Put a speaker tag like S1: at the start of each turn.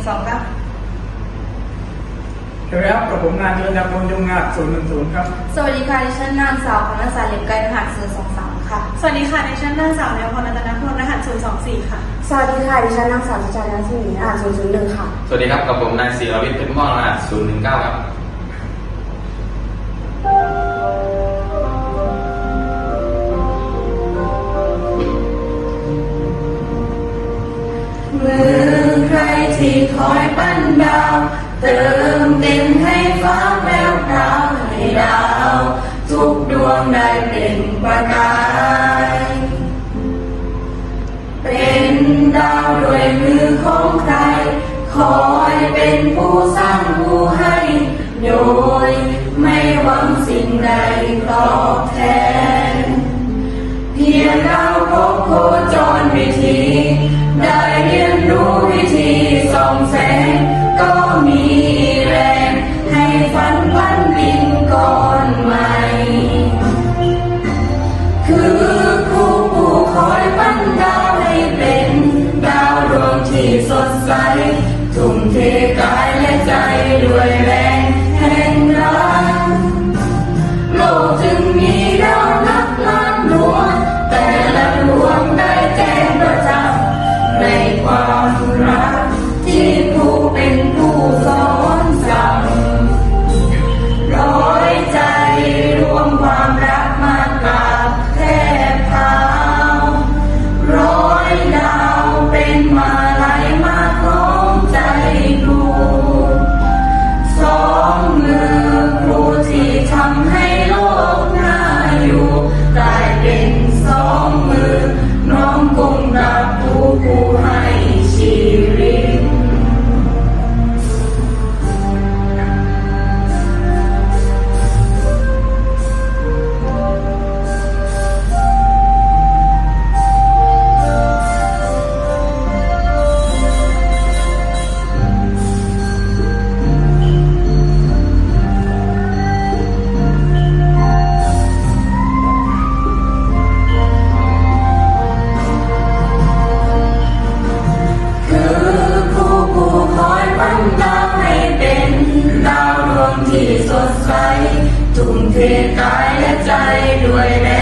S1: งสองครับ
S2: สวัสดีครับกับผมนายจิรดาพงษ์ยงงาด010ครับ
S1: สวัสดีค่ะดิฉันนางสาวคณะสารเหล็กไกรรหัสศูนย์สองสามค่ะ
S3: สวัสดีค่ะดิฉันนางสาวแนวพรรัตนพลรหัส024ค่ะ
S4: สวัสดีค่ะดิฉันนางสาวสุจาราศรีอ่านศูนย์ศูนย์หนึ่งค่ะ
S5: สวัสดีครับกับผมนายศิรวิทย์เพชรม่วงรหัส019ครับ
S1: คอยปั้นดาว เติมเต็มให้ฟ้าแววพราวให้ดาว ทุกดวงได้เป็นประกาย เป็นดาวด้วยมือของใคร คอยเป็นผู้สร้างผู้ให้ โดยไม่หวังสิ่งใดตอบแทน เพียงเราพบโคจรวิ ด สดใส ทุ่มเทกายและใจด้วยแร